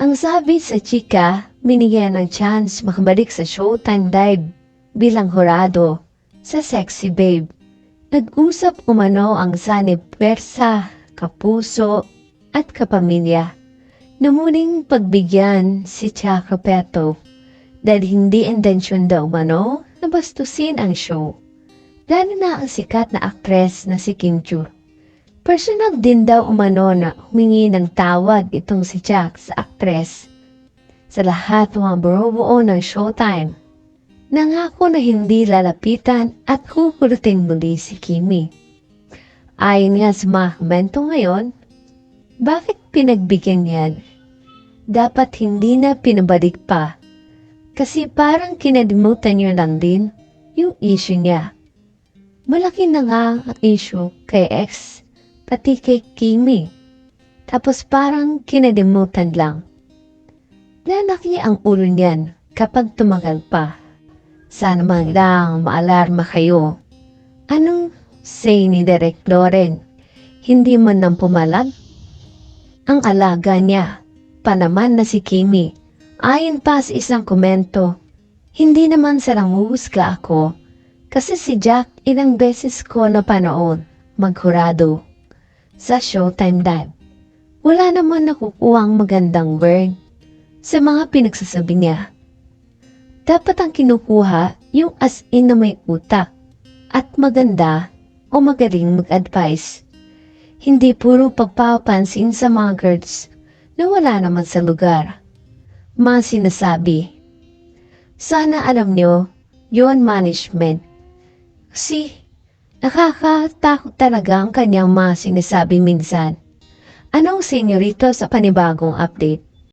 Ang sabi sa chika, binigyan ng chance makabalik sa Showtime Dive bilang hurado sa Sexy Babe. Nag-usap umano ang sanib pwersa, kapuso, at kapamilya na pagbigyan si Chaka Peto dahil hindi intensyon daw umano na bastusin ang show. Lalo na ang sikat na aktres na si Kim Chu. Personal din daw umano na humingi ng tawad itong si Jack sa aktres sa lahat ng mga buo ng showtime. Nangako na hindi lalapitan at kukulitin muli si Kimi. Ayon nga sa mga komento ngayon, bakit pinagbigyan yan? Dapat hindi na pinabalik pa. Kasi parang kinalimutan niyo lang din yung issue niya. Malaki na nga ang issue kay ex, pati kay Kimi. Tapos parang kinalimutan lang. Lalaki ang ulo niyan kapag tumagal pa. Sana man lang maalarma kayo. Anong say ni Derek Loren? Hindi man nang pumalag? Ang alaga niya, panaman na si Kimi. Ayon pa sa isang komento, hindi naman sa nanguhusga ako kasi si Jack ilang beses ko napanood maghurado sa Showtime Dive. Wala naman nakukuhang magandang word sa mga pinagsasabi niya. Dapat ang kinukuha yung as in na may utak at maganda o magaling mag-advise. Hindi puro pagpapansin sa mga girls na wala naman sa lugar. Mga sinasabi. Sana alam nyo, yon management. Kasi nakakatakot talaga ang kanyang mga sinasabi minsan. Anong senyorito sa panibagong update?